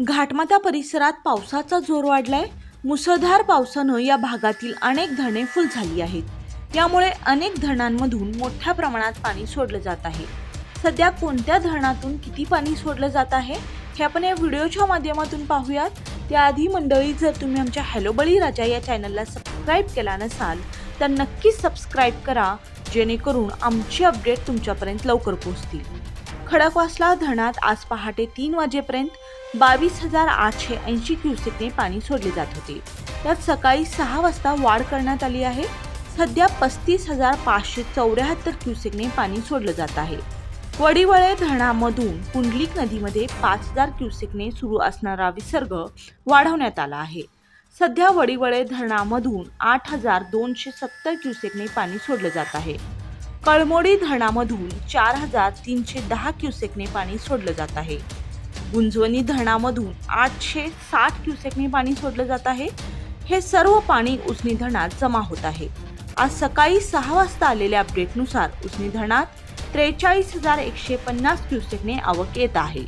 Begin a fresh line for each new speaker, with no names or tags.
घाटमाता परिसरात पावसाचा जोर वाढलाय. मुसळधार पावसानं या भागातील अनेक धरणे फुल झाली आहेत. यामुळे अनेक धरणांमधून मोठ्या प्रमाणात पाणी सोडलं जात आहे. सध्या कोणत्या धरणातून किती पाणी सोडलं जात आहे हे आपण या व्हिडिओच्या माध्यमातून पाहूयात. त्याआधी मंडळी जर तुम्ही आमच्या हॅलो बळी राजा या चॅनलला सबस्क्राईब केला नसाल तर नक्कीच सबस्क्राईब करा जेणेकरून आमची अपडेट तुमच्यापर्यंत लवकर पोहोचतील. खडकवासला धरणात आज पहाटे तीन वाजेपर्यंत बावीस हजार आठशे ऐंशी क्युसेकने पाणी सोडले जात होते. त्यात सकाळी सहा वाजता वाढ करण्यात आली आहे. सध्या पस्तीस हजार पाचशे चौऱ्याहत्तर क्युसेकने पाणी सोडलं जात आहे. वडीवळे धरणामधून कुंडलिक नदीमध्ये पाच हजार क्युसेकने सुरू असणारा विसर्ग वाढवण्यात आला आहे. सध्या वडीवळे धरणामधून आठ हजार दोनशे सत्तर क्युसेकने पाणी सोडलं जात आहे. कळमोडी धरणामधून चार हजार तीनशे दहा क्युसेकने पाणी सोडलं जात आहे. गुंजवणी धरणामधून आठशे साठ क्युसेकने पाणी सोडलं जात आहे. हे सर्व पाणी उजनी धरणात जमा होत आहे. आज सकाळी सहा वाजता आलेल्या अपडेटनुसार उजनी धरणात त्रेचाळीस हजार एकशे पन्नास क्युसेकने आवक येत आहे.